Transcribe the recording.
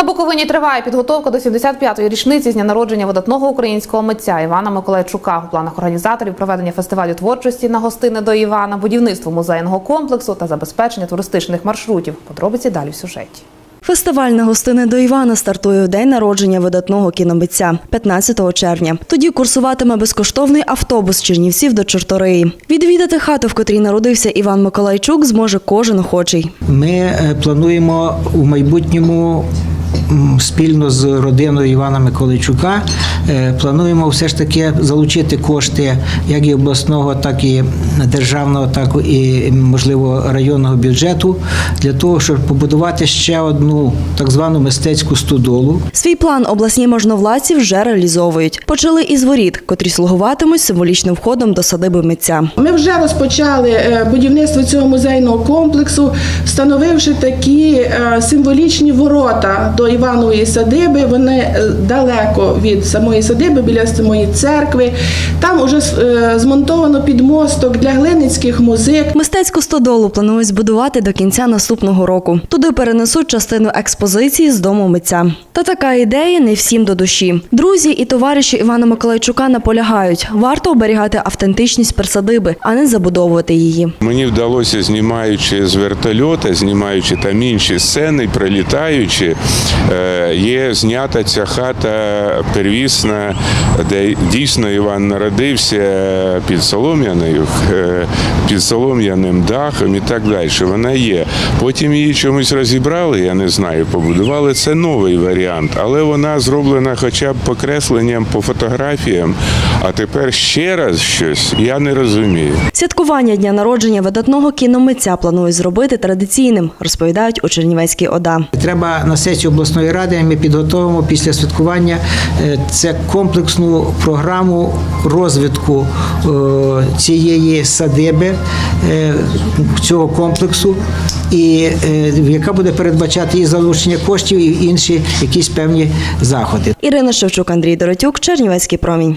На Буковині триває підготовка до 75-ї річниці з дня народження видатного українського митця Івана Миколайчука. У планах організаторів проведення фестивалю творчості на гостини до Івана, будівництво музейного комплексу та забезпечення туристичних маршрутів. Подробиці далі в сюжеті. Фестиваль на гостини до Івана стартує у день народження видатного кіномитця 15 червня. Тоді курсуватиме безкоштовний автобус з Чернівців до Чорториї. Відвідати хату, в котрій народився Іван Миколайчук, зможе кожен охочий. Ми е, плануємо у майбутньому спільно з родиною Івана Миколайчука е, плануємо все ж таки залучити кошти як і обласного, так і державного, так і можливо районного бюджету для того, щоб побудувати ще одну так звану мистецьку стодолу. Свій план обласні можновладці вже реалізовують. Почали із воріт, котрі слугуватимуть символічним входом до садиби митця. Ми вже розпочали е, будівництво цього музейного комплексу, встановивши такі е, символічні ворота до Іванової садиби. Вони е, далеко від самої садиби, біля самої церкви. Там вже змонтовано підмосток для глиницьких музик. Мистецьку стодолу планують збудувати до кінця наступного року. Туди перенесуть частину експозиції з дому митця. Та така ідея не всім до душі. Друзі і товариші Івана Миколайчука наполягають: варто оберігати автентичність персадиби, а не забудовувати її. Мені вдалося, знімаючи з вертольота, знімаючи там інші сцени, прилітаючи, е, є знята ця хата первісна, де дійсно Іван народився під солом'яною, е, під солом'яним дахом і так далі. Вона є. Потім її чомусь розібрали, я не знаю, побудували. Це новий варіант, але вона зроблена хоча б покресленням по фотографіям. А тепер ще раз щось я не розумію. Святкування дня народження видатного кіномитця планують зробити традиційним, розповідають у Чернівецькій ОДА. Треба на сесію обласної ради. Ми підготовимо після святкування е, це комплексну програму розвитку е, цієї садиби, е, цього комплексу, і яка буде передбачати і залучення коштів, і інші якісь певні заходи. Ірина Шевчук, Андрій Доротюк, Чернівецький промінь.